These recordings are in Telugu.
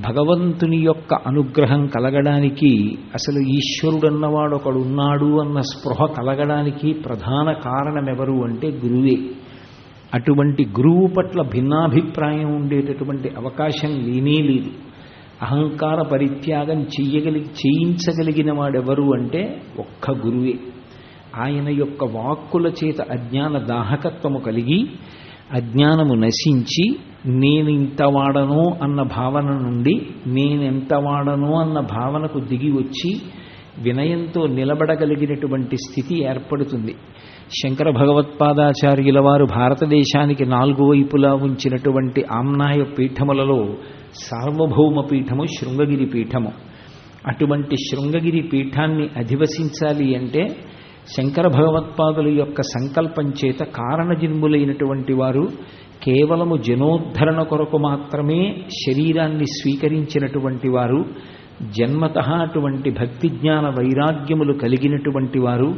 భగవంతుని యొక్క అనుగ్రహం కలగడానికి అసలు ఈశ్వరుడన్నవాడు ఒకడు ఉన్నాడు అన్న స్పృహ కలగడానికి ప్రధాన కారణం ఎవరు అంటే గురువే. అటువంటి గురువు పట్ల భిన్నాభిప్రాయం ఉండేటటువంటి అవకాశం లేనే లేదు. అహంకార పరిత్యాగం చెయ్యగలి చేయించగలిగిన వాడెవరు అంటే ఒక్క గురువే. ఆయన యొక్క వాక్కుల చేత అజ్ఞాన దాహకత్వము కలిగి అజ్ఞానము నశించి నేను ఇంత వాడను అన్న భావన నుండి నేనెంత వాడను అన్న భావనకు దిగి వచ్చి వినయంతో నిలబడగలిగినటువంటి స్థితి ఏర్పడుతుంది. శంకర భగవత్పాదాచార్యుల వారు భారతదేశానికి నాలుగు వైపులా ఉంచినటువంటి ఆమ్నాయ పీఠములలో సార్వభౌమ పీఠము శృంగగిరి పీఠము. అటువంటి శృంగగిరి పీఠాన్ని అధివసించాలి అంటే శంకర భగవత్పాదుల యొక్క సంకల్పం చేత కారణజన్ములైనటువంటి వారు కేవలము జనోద్ధరణ కొరకు మాత్రమే శరీరాన్ని స్వీకరించినటువంటి వారు జన్మత అటువంటి భక్తి జ్ఞాన వైరాగ్యములు కలిగినటువంటి వారు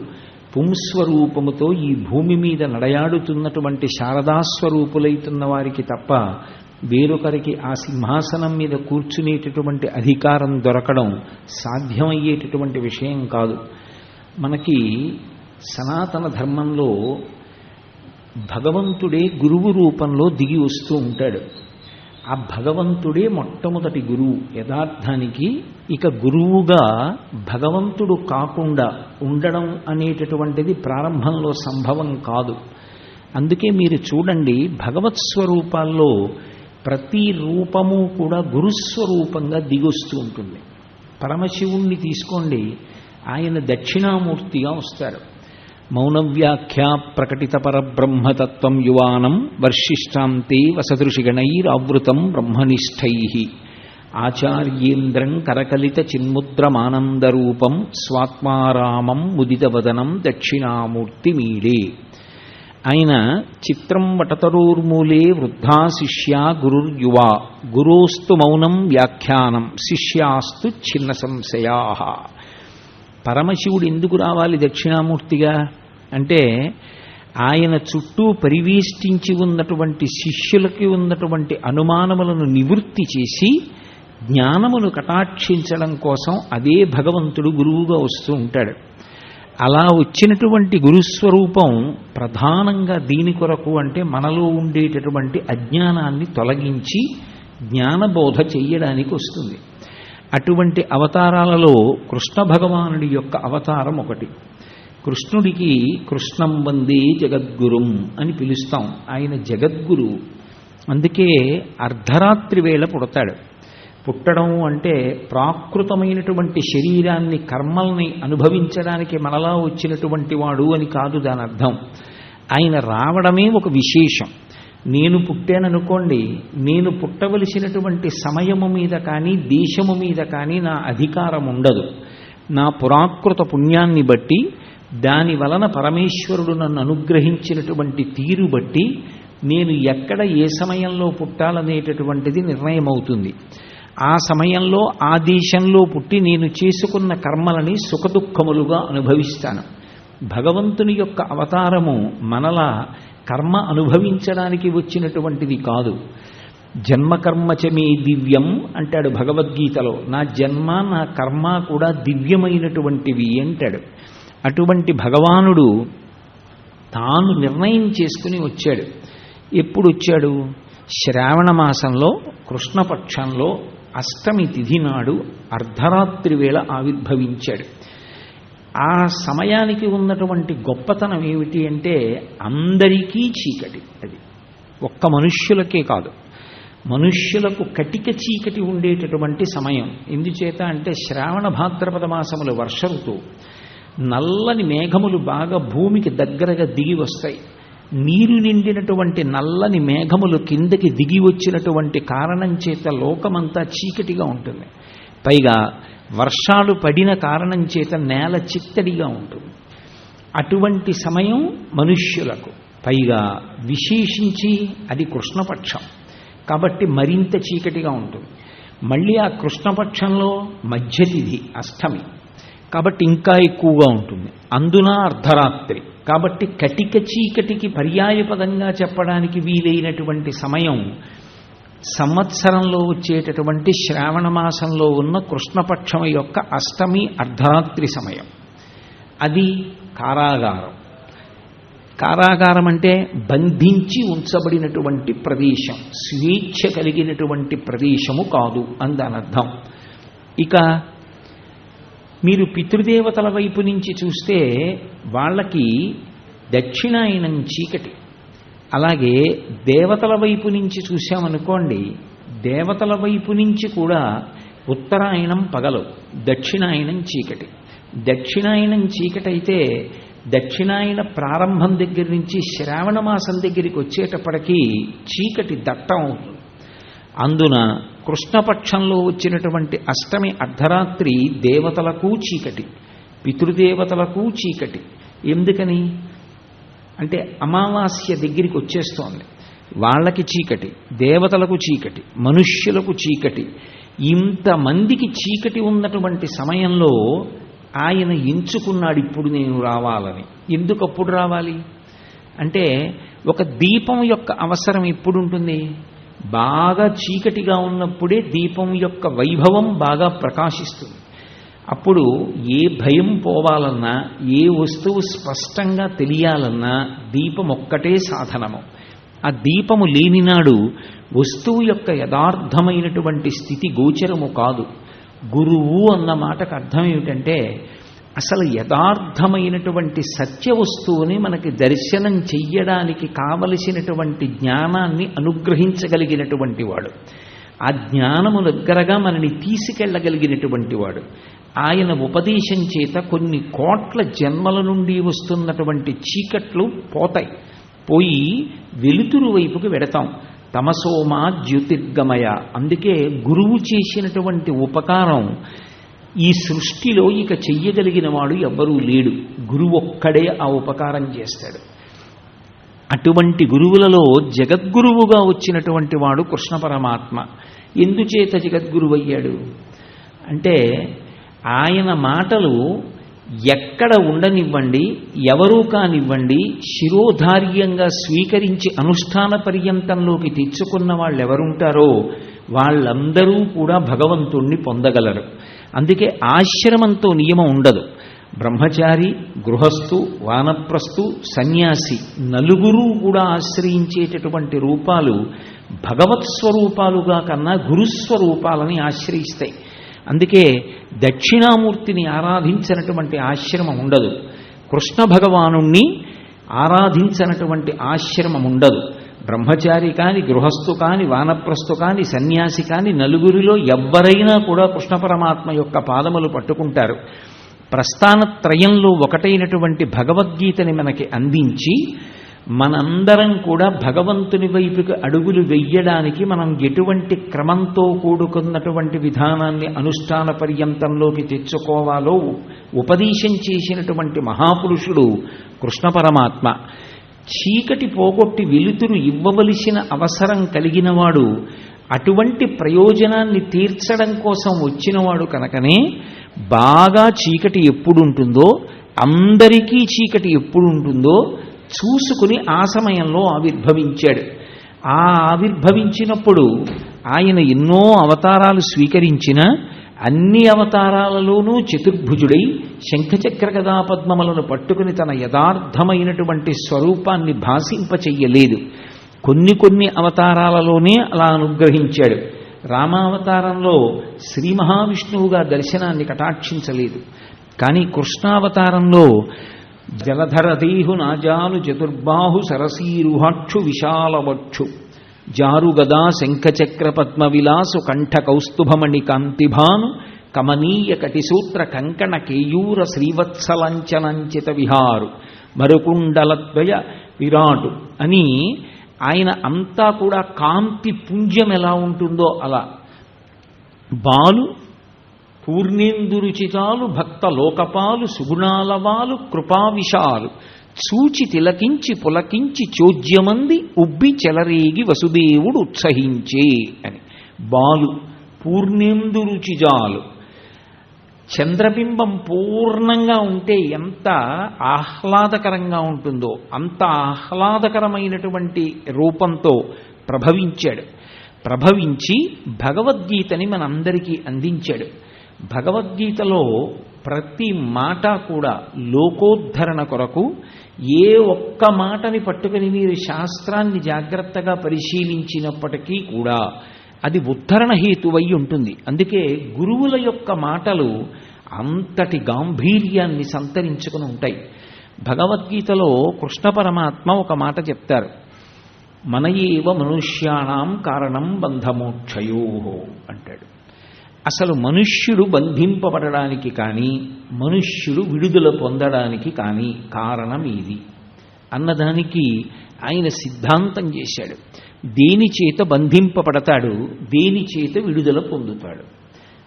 పుంస్వరూపముతో ఈ భూమి మీద నడయాడుతున్నటువంటి శారదాస్వరూపులైతున్న వారికి తప్ప వేరొకరికి ఆ సింహాసనం మీద కూర్చునేటటువంటి అధికారం దొరకడం సాధ్యమయ్యేటటువంటి విషయం కాదు. మనకి సనాతన ధర్మంలో భగవంతుడే గురువు రూపంలో దిగి వస్తూ ఉంటాడు. ఆ భగవంతుడే మొట్టమొదటి గురువు. యథార్థానికి ఇక గురువుగా భగవంతుడు కాకుండా ఉండడం అనేటటువంటిది ప్రారంభంలో సంభవం కాదు. అందుకే మీరు చూడండి భగవత్ స్వరూపాల్లో ప్రతి రూపము కూడా గురుస్వరూపంగా దిగొస్తూ ఉంటుంది. పరమశివుణ్ణి తీసుకోండి ఆయన దక్షిణామూర్తిగా వస్తారు. మౌనవ్యాఖ్యా ప్రకటిత పరబ్రహ్మతత్వం యువానం వర్షిష్టాంతే వసదృషిగణైరావృతం బ్రహ్మనిష్టై. ఆచార్యేంద్రం కరకలిత చిన్ముద్రమానందరూపం స్వాత్మారామం ముదితవదనం దక్షిణామూర్తిమీడే ఆయన చిత్రం వటతరోర్మూలే వృద్ధా శిష్యా గురుర్యువా. గురోస్తు మౌనం వ్యాఖ్యానం శిష్యాస్తు చిన్న సంశయా పరమశివుడు ఎందుకు రావాలి దక్షిణామూర్తిగా? అంటే ఆయన చుట్టూ పరివేష్టించి ఉన్నటువంటి శిష్యులకి ఉన్నటువంటి అనుమానములను నివృత్తి చేసి జ్ఞానమును కటాక్షించడం కోసం అదే భగవంతుడు గురువుగా వస్తూ ఉంటాడు. అలా వచ్చినటువంటి గురుస్వరూపం ప్రధానంగా దీని కొరకు అంటే మనలో ఉండేటటువంటి అజ్ఞానాన్ని తొలగించి జ్ఞానబోధ చెయ్యడానికి వస్తుంది. అటువంటి అవతారాలలో కృష్ణ భగవానుడి యొక్క అవతారం ఒకటి. కృష్ణుడికి కృష్ణం వందే జగద్గురుం అని పిలుస్తాం. ఆయన జగద్గురు. అందుకే అర్ధరాత్రి వేళ పుడతాడు. పుట్టడం అంటే ప్రాకృతమైనటువంటి శరీరాన్ని కర్మల్ని అనుభవించడానికి మనలా వచ్చినటువంటి వాడు అని కాదు దాని అర్థం. ఆయన రావడమే ఒక విశేషం. నేను పుట్టాననుకోండి నేను పుట్టవలసినటువంటి సమయము మీద కానీ దేశము మీద కానీ నా అధికారం ఉండదు నా పురాకృత పుణ్యాన్ని బట్టి దాని వలన పరమేశ్వరుడు నన్ను అనుగ్రహించినటువంటి తీరు బట్టి నేను ఎక్కడ ఏ సమయంలో పుట్టాలనేటటువంటిది నిర్ణయం అవుతుంది ఆ సమయంలో ఆ దేశంలో పుట్టి నేను చేసుకున్న కర్మలని సుఖదుఖములుగా అనుభవిస్తాను. భగవంతుని యొక్క అవతారము మనలా కర్మ అనుభవించడానికి వచ్చినటువంటిది కాదు. జన్మకర్మచమే దివ్యం అంటాడు భగవద్గీతలో. నా జన్మ నా కర్మ కూడా దివ్యమైనటువంటివి అంటాడు. అటువంటి భగవానుడు తాను నిర్ణయం చేసుకుని వచ్చాడు. ఎప్పుడు వచ్చాడు? శ్రావణ మాసంలో కృష్ణపక్షంలో అష్టమి తిథి నాడు అర్ధరాత్రి వేళ ఆవిర్భవించాడు. ఆ సమయానికి ఉన్నటువంటి గొప్పతనం ఏమిటి అంటే అందరికీ చీకటి అది. ఒక్క మనుష్యులకే కాదు. మనుష్యులకు కటిక చీకటి ఉండేటటువంటి సమయం. ఎందుచేత అంటే శ్రావణ భాద్రపద మాసములు వర్ష ఋతువు. నల్లని మేఘములు బాగా భూమికి దగ్గరగా దిగి వస్తాయి. నీరు నిండినటువంటి నల్లని మేఘములు కిందకి దిగి వచ్చినటువంటి కారణం చేత లోకమంతా చీకటిగా ఉంటుంది. పైగా వర్షాలు పడిన కారణం చేత నేల చిత్తడిగా ఉంటుంది. అటువంటి సమయం మనుష్యులకు. పైగా విశేషించి అది కృష్ణపక్షం. కాబట్టి మరింత చీకటిగా ఉంటుంది. మళ్ళీ ఆ కృష్ణపక్షంలో మధ్యతిథి అష్టమి. కాబట్టి ఇంకా ఎక్కువగా ఉంటుంది. అందున అర్ధరాత్రి. కాబట్టి కటిక చీకటికి పర్యాయపదంగా చెప్పడానికి వీలైనటువంటి సమయం సంవత్సరంలో వచ్చేటటువంటి శ్రావణ మాసంలో ఉన్న కృష్ణపక్షం యొక్క అష్టమి అర్ధరాత్రి సమయం. అది కారాగారం. కారాగారం అంటే బంధించి ఉంచబడినటువంటి ప్రదేశం. స్వేచ్ఛ కలిగినటువంటి ప్రదేశము కాదు అని దాని అర్థం ఇక మీరు పితృదేవతల వైపు నుంచి చూస్తే వాళ్ళకి దక్షిణాయనం చీకటి. అలాగే దేవతల వైపు నుంచి చూశామనుకోండి దేవతల వైపు నుంచి కూడా ఉత్తరాయణం పగలు దక్షిణాయనం చీకటి. దక్షిణాయనం చీకటి అయితే దక్షిణాయన ప్రారంభం దగ్గర నుంచి శ్రావణ మాసం దగ్గరికి వచ్చేటప్పటికీ చీకటి దట్టం అవుతుంది. అందున కృష్ణపక్షంలో వచ్చినటువంటి అష్టమి అర్ధరాత్రి దేవతలకు చీకటి పితృదేవతలకు చీకటి. ఎందుకని? అంటే అమావాస్య దగ్గరికి వచ్చేస్తోంది. వాళ్ళకి చీకటి దేవతలకు చీకటి మనుష్యులకు చీకటి. ఇంతమందికి చీకటి ఉన్నటువంటి సమయంలో ఆయన ఎంచుకున్నాడు ఇప్పుడు నేను రావాలని. ఎందుకు అప్పుడు రావాలి? అంటే ఒక దీపం యొక్క అవసరం ఎప్పుడు ఉంటుంది? బాగా చీకటిగా ఉన్నప్పుడే దీపం యొక్క వైభవం బాగా ప్రకాశిస్తుంది. అప్పుడు ఏ భయం పోవాలన్నా ఏ వస్తువు స్పష్టంగా తెలియాలన్నా దీపం ఒక్కటే సాధనము. ఆ దీపము లేనినాడు వస్తువు యొక్క యథార్థమైనటువంటి స్థితి గోచరము కాదు. గురువు అన్న మాటకు అర్థం ఏమిటంటే అసలు యథార్థమైనటువంటి సత్య వస్తువుని మనకి దర్శనం చెయ్యడానికి కావలసినటువంటి జ్ఞానాన్ని అనుగ్రహించగలిగినటువంటి వాడు. ఆ జ్ఞానము దగ్గరగా మనని తీసుకెళ్ళగలిగినటువంటి వాడు. ఆయన ఉపదేశం చేత కొన్ని కోట్ల జన్మల నుండి వస్తున్నటువంటి చీకట్లు పోతాయి. పోయి వెలుతురు వైపుకి వెడతాం. తమసోమా జ్యోతిర్గమయ. అందుకే గురువు చేసినటువంటి ఉపకారం ఈ సృష్టిలో ఇక చెయ్యగలిగిన వాడు ఎవ్వరూ లేడు. గురువు ఒక్కడే ఆ ఉపకారం చేస్తాడు. అటువంటి గురువులలో జగద్గురువుగా వచ్చినటువంటి వాడు కృష్ణ పరమాత్మ. ఎందుచేత జగద్గురువు అయ్యాడు అంటే ఆయన మాటలు ఎక్కడ ఉండనివ్వండి ఎవరూ కానివ్వండి శిరోధార్యంగా స్వీకరించి అనుష్ఠాన పర్యంతంలోకి తెచ్చుకున్న వాళ్ళు ఎవరుంటారో వాళ్ళందరూ కూడా భగవంతుణ్ణి పొందగలరు. అందుకే ఆశ్రమంతో నియమం ఉండదు. బ్రహ్మచారి గృహస్థు వానప్రస్థు సన్యాసి నలుగురు కూడా ఆశ్రయించేటటువంటి రూపాలు భగవత్ స్వరూపాలుగా కన్నా గురుస్వరూపాలని ఆశ్రయిస్తాయి. అందుకే దక్షిణామూర్తిని ఆరాధించినటువంటి ఆశ్రమం ఉండదు. కృష్ణ భగవానుణ్ణి ఆరాధించినటువంటి ఆశ్రమం ఉండదు. బ్రహ్మచారి కాని గృహస్థు కాని వానప్రస్థు కాని సన్యాసి కాని నలుగురిలో ఎవ్వరైనా కూడా కృష్ణ పరమాత్మ యొక్క పాదములు పట్టుకుంటారు. ప్రస్థానత్రయంలో ఒకటైనటువంటి భగవద్గీతని మనకి అందించి మనందరం కూడా భగవంతుని వైపుకి అడుగులు వెయ్యడానికి మనం ఎటువంటి క్రమంతో కూడుకున్నటువంటి విధానాన్ని అనుష్ఠాన పర్యంతంలోకి తెచ్చుకోవాలో ఉపదేశం చేసినటువంటి మహాపురుషుడు కృష్ణ పరమాత్మ. చీకటి పోగొట్టి వెలుతురు ఇవ్వవలసిన అవసరం కలిగినవాడు అటువంటి ప్రయోజనాన్ని తీర్చడం కోసం వచ్చినవాడు కనుకనే బాగా చీకటి ఎప్పుడుంటుందో అందరికీ చీకటి ఎప్పుడు ఉంటుందో చూసుకుని ఆ సమయంలో ఆవిర్భవించాడు. ఆ ఆవిర్భవించినప్పుడు ఆయన ఎన్నో అవతారాలు స్వీకరించిన అన్ని అవతారాలలోనూ చతుర్భుజుడై శంఖచక్ర గదా పద్మములను పట్టుకుని తన యథార్థమైనటువంటి స్వరూపాన్ని భాషింపచెయ్యలేదు. కొన్ని కొన్ని అవతారాలలోనే అలా అనుగ్రహించాడు. రామావతారంలో శ్రీ మహావిష్ణువుగా దర్శనాన్ని కటాక్షించలేదు. కానీ కృష్ణావతారంలో జలధరదేహు నాజాలు చతుర్బాహు సరసీరుహక్షు విశాలవక్షు జారుగదా శంఖచక్ర పద్మ విలాసు కంఠ కౌస్తుభమణి కాంతిభాను కమనీయ కటిసూత్ర కంకణ కేయూర శ్రీవత్సలంచనంచిత విహారు. మరుకుండలద్వయ విరాటు. అని ఆయన అంతా కూడా కాంతి పుంజం ఎలా ఉంటుందో అలా. బాలు పూర్ణేందురుచితాలు భక్త లోకపాలు సుగుణాలవాలు కృపావిషాలు చూచి తిలకించి పులకించి చోద్యమంది ఉబ్బి చెలరేగి వసుదేవుడు ఉత్సహించే అని. బాలు పూర్ణేందురుచిజాలు చంద్రబింబం పూర్ణంగా ఉంటే ఎంత ఆహ్లాదకరంగా ఉంటుందో అంత ఆహ్లాదకరమైనటువంటి రూపంతో ప్రభవించాడు. ప్రభవించి భగవద్గీతని మనందరికీ అందించాడు. భగవద్గీతలో ప్రతి మాట కూడా లోకోద్ధరణ కొరకు ఏ ఒక్క మాటని పట్టుకుని మీరు శాస్త్రాన్ని జాగ్రత్తగా పరిశీలించినప్పటికీ కూడా అది ఉద్ధరణ హేతువై ఉంటుంది. అందుకే గురువుల యొక్క మాటలు అంతటి గాంభీర్యాన్ని సంతరించుకుని ఉంటాయి. భగవద్గీతలో కృష్ణ పరమాత్మ ఒక మాట చెప్తారు. మన ఏవ మనుష్యాణం కారణం బంధమోక్షయో అంటాడు. అసలు మనుష్యుడు బంధింపబడడానికి కానీ మనుష్యుడు విడుదల పొందడానికి కానీ కారణం ఇది. అన్నదానికి ఆయన సిద్ధాంతం చేశాడు. దేని చేత బంధింపబడతాడు దేని చేత విడుదల పొందుతాడు?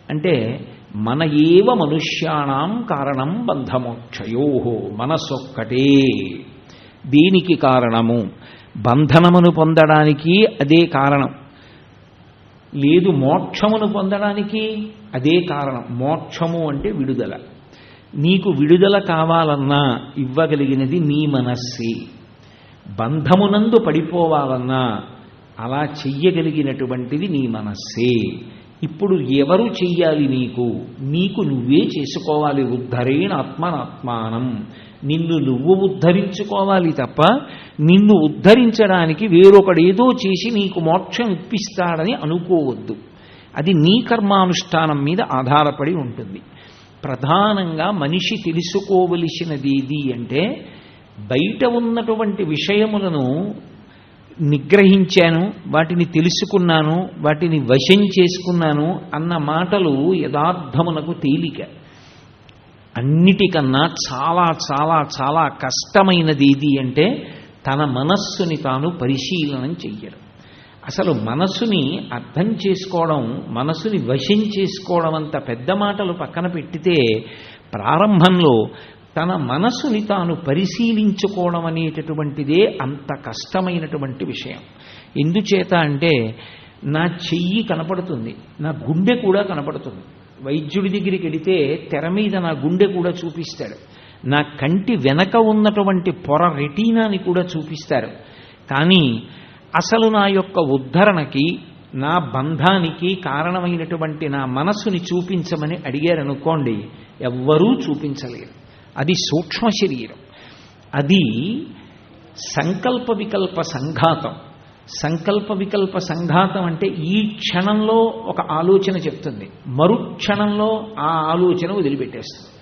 అంటే మన ఏవ మనుష్యాణం కారణం బంధమోక్షయో మనసొక్కటే. దీనికి కారణము? బంధనమును పొందడానికి అదే కారణం. లేదు మోక్షమును పొందడానికి అదే కారణం. మోక్షము అంటే విడుదల. నీకు విడుదల కావాలన్నా ఇవ్వగలిగినది నీ మనస్సే. బంధమునందు పడిపోవాలన్నా అలా చెయ్యగలిగినటువంటిది నీ మనస్సే. ఇప్పుడు ఎవరు చెయ్యాలి నీకు? నీకు నువ్వే చేసుకోవాలి ఉద్ధరేణ ఆత్మనాత్మానం. నిన్ను నువ్వు ఉద్ధరించుకోవాలి తప్ప నిన్ను ఉద్ధరించడానికి వేరొకడేదో చేసి నీకు మోక్షం ఇప్పిస్తాడని అనుకోవద్దు. అది నీ కర్మానుష్ఠానం మీద ఆధారపడి ఉంటుంది. ప్రధానంగా మనిషి తెలుసుకోవలసినది ఏది అంటే బయట ఉన్నటువంటి విషయములను నిగ్రహించాను వాటిని తెలుసుకున్నాను వాటిని వశం చేసుకున్నాను అన్న మాటలు యథార్థమునకు తేలిక. అన్నిటికన్నా చాలా చాలా చాలా కష్టమైనది ఏది అంటే తన మనస్సుని తాను పరిశీలనం చెయ్యడం. అసలు మనసుని అర్థం చేసుకోవడం మనసుని వశం చేసుకోవడం అంత పెద్ద మాటలు పక్కన పెట్టితే ప్రారంభంలో తన మనసుని తాను పరిశీలించుకోవడం అనేటటువంటిదే అంత కష్టమైనటువంటి విషయం. ఎందుచేత అంటే నా చెయ్యి కనపడుతుంది నా గుండె కూడా కనపడుతుంది. వైద్యుడి దగ్గరికి వెళితే తెర మీద నా గుండె కూడా చూపిస్తాడు. నా కంటి వెనక ఉన్నటువంటి పొర రెటీనాని కూడా చూపిస్తారు. కానీ అసలు నా యొక్క ఉద్ధరణకి నా బంధానికి కారణమైనటువంటి నా మనస్సుని చూపించమని అడిగారనుకోండి ఎవ్వరూ చూపించలేరు. అది సూక్ష్మ శరీరం అది సంకల్ప వికల్ప సంఘాతం. సంకల్ప వికల్ప సంఘాతం అంటే ఈ క్షణంలో ఒక ఆలోచన చెప్తుంది. మరుక్షణంలో ఆ ఆలోచన వదిలిపెట్టేస్తుంది.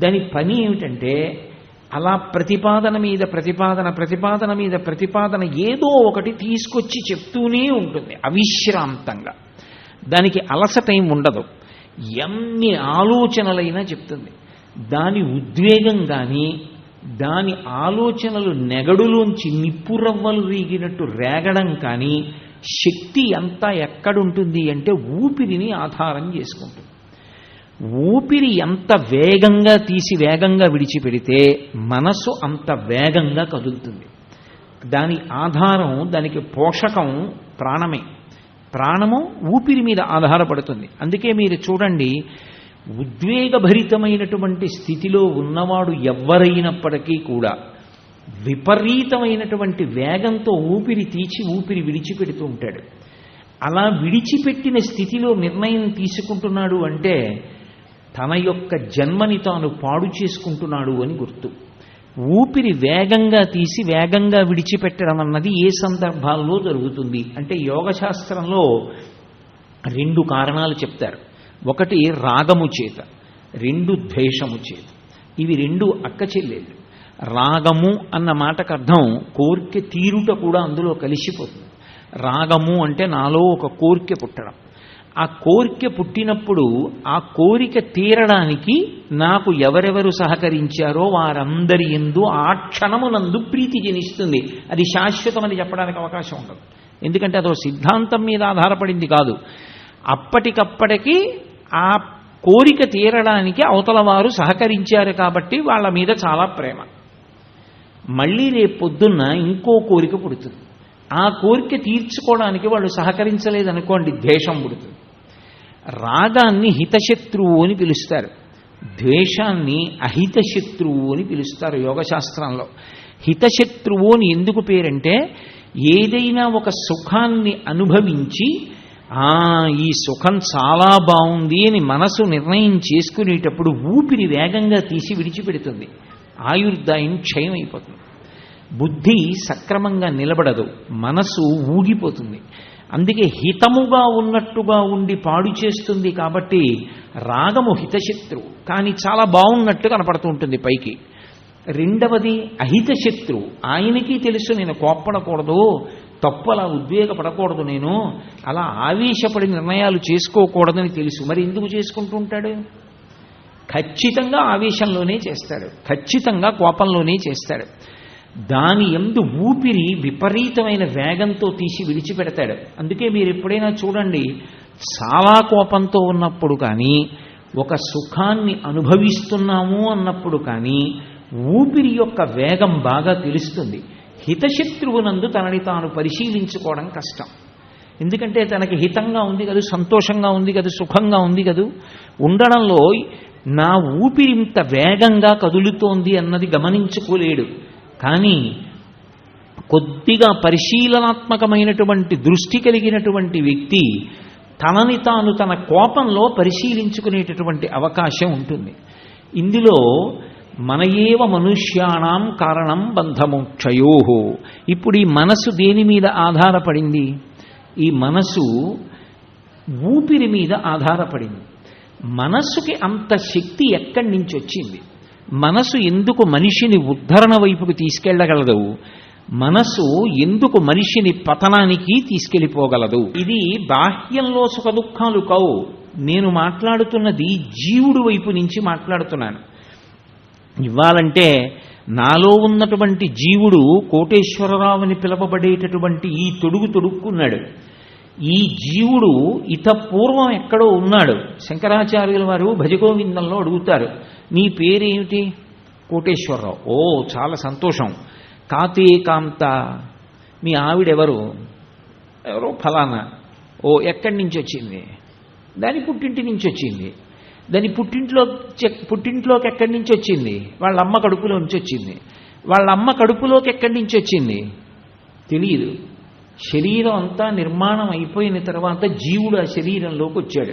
దాని పని ఏమిటంటే అలా ప్రతిపాదన మీద ప్రతిపాదన ప్రతిపాదన మీద ప్రతిపాదన ఏదో ఒకటి తీసుకొచ్చి చెప్తూనే ఉంటుంది అవిశ్రాంతంగా. దానికి అలసటైం ఉండదు. ఎన్ని ఆలోచనలైనా చెప్తుంది. దాని ఉద్వేగం కానీ దాని ఆలోచనలు నెగడులోంచి నిప్పురవ్వలు రీగినట్టు రేగడం కానీ శక్తి ఎంత ఎక్కడుంటుంది అంటే ఊపిరిని ఆధారం చేసుకుంటుంది. ఊపిరి ఎంత వేగంగా తీసి వేగంగా విడిచిపెడితే మనసు అంత వేగంగా కదులుతుంది. దాని ఆధారం దానికి పోషకం ప్రాణమే. ప్రాణము ఊపిరి మీద ఆధారపడుతుంది. అందుకే మీరు చూడండి ఉద్వేగభరితమైనటువంటి స్థితిలో ఉన్నవాడు ఎవ్వరైనప్పటికీ కూడా విపరీతమైనటువంటి వేగంతో ఊపిరి తీసి ఊపిరి విడిచిపెడుతూ ఉంటాడు. అలా విడిచిపెట్టిన స్థితిలో నిర్ణయం తీసుకుంటున్నాడు అంటే తన యొక్క జన్మని తాను పాడు చేసుకుంటున్నాడు అని గుర్తు. ఊపిరి వేగంగా తీసి వేగంగా విడిచిపెట్టడం అన్నది ఏ సందర్భాల్లో జరుగుతుంది? అంటే యోగశాస్త్రంలో రెండు కారణాలు చెప్తారు. ఒకటి రాగము చేత రెండు ద్వేషము చేత. ఇవి రెండు అక్క చెల్లెళ్ళు. రాగము అన్న మాటకు అర్థం కోరిక తీరుట కూడా అందులో కలిసిపోతుంది. రాగము అంటే నాలో ఒక కోరిక పుట్టడం. ఆ కోరిక పుట్టినప్పుడు ఆ కోరిక తీరడానికి నాకు ఎవరెవరు సహకరించారో వారందరి ఎందు ఆ క్షణమునందు ప్రీతి జనిస్తుంది. అది శాశ్వతమని చెప్పడానికి అవకాశం ఉండదు. ఎందుకంటే అదో సిద్ధాంతం మీద ఆధారపడింది కాదు. అప్పటికప్పటికి ఆ కోరిక తీరడానికి అవతల వారు సహకరించారు కాబట్టి వాళ్ళ మీద చాలా ప్రేమ. మళ్ళీ రేపు పొద్దున్న ఇంకో కోరిక పుడుతుంది. ఆ కోరిక తీర్చుకోవడానికి వాళ్ళు సహకరించలేదనుకోండి ద్వేషం పుడుతుంది. రాగాన్ని హితశత్రువు అని పిలుస్తారు. ద్వేషాన్ని అహితశత్రువు అని పిలుస్తారు యోగశాస్త్రంలో. హితశత్రువు అని ఎందుకు పేరంటే ఏదైనా ఒక సుఖాన్ని అనుభవించి ఈ సుఖం చాలా బాగుంది అని మనసు నిర్ణయం చేసుకునేటప్పుడు ఊపిరి వేగంగా తీసి విడిచిపెడుతుంది. ఆయుర్దాయం క్షయం అయిపోతుంది బుద్ధి సక్రమంగా నిలబడదు. మనసు ఊగిపోతుంది. అందుకే హితముగా ఉన్నట్టుగా ఉండి పాడు చేస్తుంది కాబట్టి రాగము హితశత్రువు. కానీ చాలా బాగున్నట్టు కనపడుతూ ఉంటుంది పైకి. రెండవది అహితశత్రువు. ఆయనకి తెలుసు నేను కోప్పడకూడదు. తప్పు అలా ఉద్వేగపడకూడదు నేను. అలా ఆవేశపడి నిర్ణయాలు చేసుకోకూడదని తెలుసు. మరి ఎందుకు చేసుకుంటూ ఉంటాడు ఖచ్చితంగా ఆవేశంలోనే చేస్తాడు. ఖచ్చితంగా కోపంలోనే చేస్తాడు. దాని ఎందు ఊపిరి విపరీతమైన వేగంతో తీసి విడిచిపెడతాడు. అందుకే మీరు ఎప్పుడైనా చూడండి చాలా కోపంతో ఉన్నప్పుడు కానీ ఒక సుఖాన్ని అనుభవిస్తున్నాము అన్నప్పుడు కానీ ఊపిరి యొక్క వేగం బాగా తెలుస్తుంది. హితశత్రువునందు తనని తాను పరిశీలించుకోవడం కష్టం. ఎందుకంటే తనకి హితంగా ఉంది కదా సంతోషంగా ఉంది కదా సుఖంగా ఉంది కదా ఉండడంలో నా ఊపిరి ఇంత వేగంగా కదులుతోంది అన్నది గమనించుకోలేడు. కానీ కొద్దిగా పరిశీలనాత్మకమైనటువంటి దృష్టి కలిగినటువంటి వ్యక్తి తనని తాను తన కోపంలో పరిశీలించుకునేటటువంటి అవకాశం ఉంటుంది. ఇందులో మన మనుష్యాణం కారణం బంధమోక్షయో. ఇప్పుడు ఈ మనసు దేని మీద ఆధారపడింది? ఈ మనసు ఊపిరి మీద ఆధారపడింది. మనస్సుకి అంత శక్తి ఎక్కడి నుంచి వచ్చింది? మనసు ఎందుకు మనిషిని ఉద్ధరణ వైపుకు తీసుకెళ్ళగలదు? మనసు ఎందుకు మనిషిని పతనానికి తీసుకెళ్ళిపోగలదు? ఇది బాహ్యంలో సుఖ దుఃఖాలు కావు. నేను మాట్లాడుతున్నది జీవుడు వైపు నుంచి మాట్లాడుతున్నాను. ఇవ్వాలంటే నాలో ఉన్నటువంటి జీవుడు కోటేశ్వరరావు అని పిలవబడేటటువంటి ఈ తొడుగు తొడుక్కున్నాడు. ఈ జీవుడు ఇత పూర్వం ఎక్కడో ఉన్నాడు. శంకరాచార్యుల వారు భజగోవిందంలో అడుగుతారు నీ పేరేమిటి? కోటేశ్వరరావు ఓ చాలా సంతోషం. కాతే కాంత మీ ఆవిడెవరు? ఎవరో ఫలానా. ఓ ఎక్కడి నుంచి వచ్చింది? దాని పుట్టింటి నుంచి వచ్చింది. దాని పుట్టింట్లో పుట్టింట్లోకి ఎక్కడి నుంచి వచ్చింది? వాళ్ళ అమ్మ కడుపులో నుంచి వచ్చింది. వాళ్ళ అమ్మ కడుపులోకి ఎక్కడి నుంచి వచ్చింది? తెలియదు శరీరం అంతా నిర్మాణం అయిపోయిన తర్వాత జీవుడు ఆ శరీరంలోకి వచ్చాడు.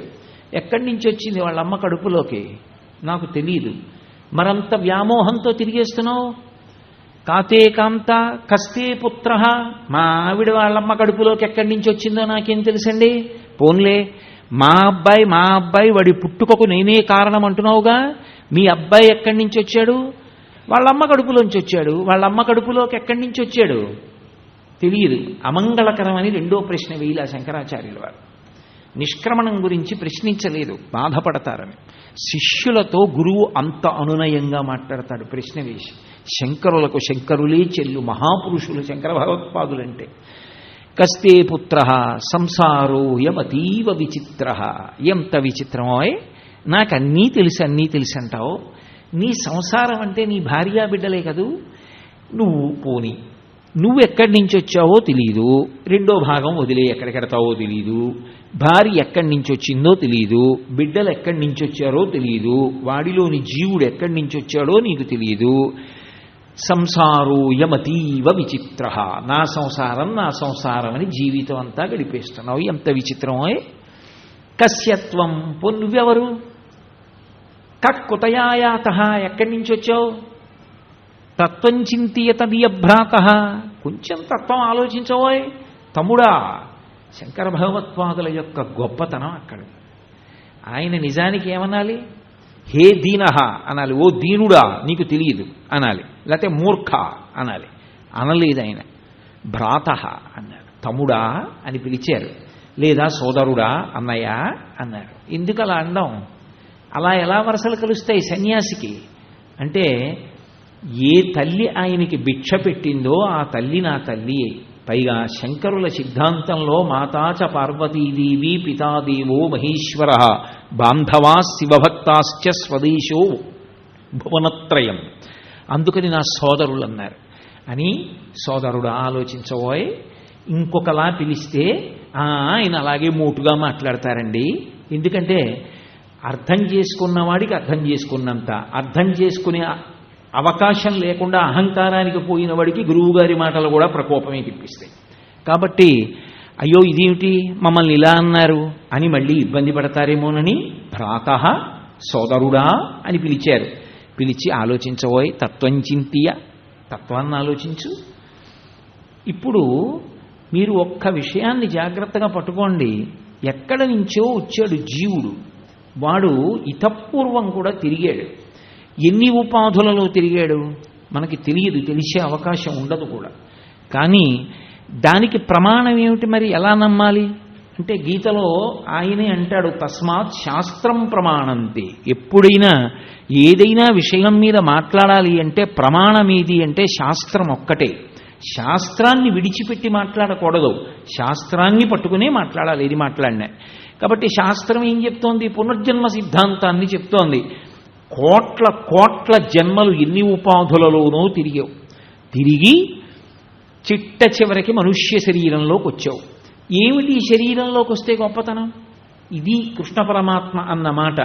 ఎక్కడి నుంచి వచ్చింది వాళ్ళ అమ్మ కడుపులోకి? నాకు తెలియదు మరంత వ్యామోహంతో తిరిగేస్తున్నావు? కాతే కాంత కస్తే పుత్ర. మా ఆవిడ వాళ్ళమ్మ కడుపులోకి ఎక్కడి నుంచి వచ్చిందో నాకేం తెలుసండి? పోన్లే. మా అబ్బాయి మా అబ్బాయి వాడి పుట్టుకకు నేనే కారణం అంటున్నావుగా? మీ అబ్బాయి ఎక్కడి నుంచి వచ్చాడు? వాళ్ళమ్మ కడుపులోంచి వచ్చాడు. వాళ్ళమ్మ కడుపులోకి ఎక్కడి నుంచి వచ్చాడు? తెలియదు. అమంగళకరమని రెండో ప్రశ్న వేయలే శంకరాచార్యుల వారు. నిష్క్రమణం గురించి ప్రశ్నించలేదు. బాధపడతారని. శిష్యులతో గురువు అంత అనునయంగా మాట్లాడతాడు. ప్రశ్న వేసి శంకరులకు శంకరులే చెల్లు మహాపురుషులు శంకర భగవత్పాదులంటే కస్తే పుత్ర సంసారో యమతీవ విచిత్ర. ఎంత విచిత్రమోయ్ నాకు అన్నీ తెలుసు అన్నీ తెలుసు అంటావు. నీ సంసారం అంటే నీ భార్యా బిడ్డలే కదూ? నువ్వు పోని. నువ్వు ఎక్కడి నుంచి వచ్చావో తెలియదు రెండో భాగం వదిలే ఎక్కడికెడతావో తెలియదు భార్య ఎక్కడి నుంచి వచ్చిందో తెలియదు బిడ్డలు ఎక్కడి నుంచి వచ్చారో తెలియదు వాడిలోని జీవుడు ఎక్కడి నుంచి వచ్చాడో నీకు తెలియదు సంసారోయమతీవ విచిత్ర. నా సంసారం నా సంసారం అని జీవితం అంతా గడిపేస్తున్నావు. ఎంత విచిత్రమో కస్యత్వం పొన్నువ్వెవరు కక్కుతయాయాత. ఎక్కడి నుంచి వచ్చావు? తత్వం చింతియత కొంచెం తత్వం ఆలోచించవోయ్ తమ్ముడా శంకర భగవత్పాదుల యొక్క గొప్పతనం అక్కడ. ఆయన నిజానికి ఏమనాలి? హే దీనహ అనాలి. ఓ దీనుడా నీకు తెలియదు అనాలి. లేకపోతే మూర్ఖ అనాలి. అనలేదు ఆయన భ్రాత అన్నాడు. తమ్ముడా అని పిలిచారు. లేదా సోదరుడా అన్నయ్య అన్నారు ఎందుకు అలా అండం? అలా ఎలా వరసలు కలుస్తాయి సన్యాసికి? అంటే ఏ తల్లి ఆయనకి భిక్ష పెట్టిందో ఆ తల్లి నా తల్లి పైగా శంకరుల సిద్ధాంతంలో మాతాచ పార్వతీదేవి పితాదేవో మహేశ్వర బాంధవా శివభక్తాశ్చ స్వదేశో భువనత్రయం. అందుకని నా సోదరులు అన్నారు. అని సోదరుడు ఆలోచించబోయ్ ఇంకొకలా పిలిస్తే ఆయన అలాగే మోటుగా మాట్లాడతారండి. ఎందుకంటే అర్థం చేసుకున్న వాడికి అర్థం చేసుకున్నంత. అర్థం చేసుకునే అవకాశం లేకుండా అహంకారానికి పోయిన వాడికి గురువుగారి మాటలు కూడా ప్రకోపమే తెప్పిస్తాయి. కాబట్టి అయ్యో ఇదేమిటి? మమ్మల్ని ఇలా అన్నారు అని మళ్ళీ ఇబ్బంది పడతారేమోనని భ్రాత సోదరుడా అని పిలిచారు. పిలిచి ఆలోచించబోయ్ తత్వం చింతియ. తత్వాన్ని ఆలోచించు. ఇప్పుడు మీరు ఒక్క విషయాన్ని జాగ్రత్తగా పట్టుకోండి. ఎక్కడ నుంచో వచ్చాడు జీవుడు. వాడు ఇతపూర్వం కూడా తిరిగాడు. ఎన్ని ఉపాధులలో తిరిగాడు? మనకి తెలియదు తెలిసే అవకాశం ఉండదు కూడా. కానీ దానికి ప్రమాణం ఏమిటి మరి? ఎలా నమ్మాలి? అంటే గీతలో ఆయనే అంటాడు తస్మాత్ శాస్త్రం ప్రమాణంతే. ఎప్పుడైనా ఏదైనా విషయం మీద మాట్లాడాలి అంటే ప్రమాణం ఏది అంటే శాస్త్రం ఒక్కటే. శాస్త్రాన్ని విడిచిపెట్టి మాట్లాడకూడదు. శాస్త్రాన్ని పట్టుకునే మాట్లాడాలి ఇది మాట్లాడినా. కాబట్టి శాస్త్రం ఏం చెప్తోంది? పునర్జన్మ సిద్ధాంతాన్ని చెప్తోంది. కోట్ల కోట్ల జన్మలు ఎన్ని ఉపాధులలోనో తిరిగావు. తిరిగి చిట్ట చివరికి మనుష్య శరీరంలోకి వచ్చావు ఏమిటి శరీరంలోకి వస్తే గొప్పతనం? ఇది కృష్ణ పరమాత్మ అన్న మాట.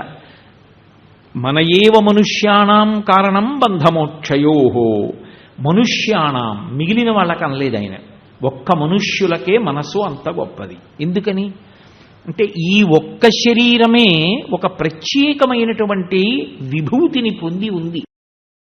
మన ఏవ మనుష్యాణం కారణం బంధమోక్షయోహో మనుష్యాణం మిగిలిన వాళ్ళకి అనలేదు ఆయన. ఒక్క మనుష్యులకే మనసు అంత గొప్పది. ఎందుకని? అంటే ఈ ఒక్క శరీరమే ఒక ప్రత్యేకమైనటువంటి విభూతిని పొంది ఉంది.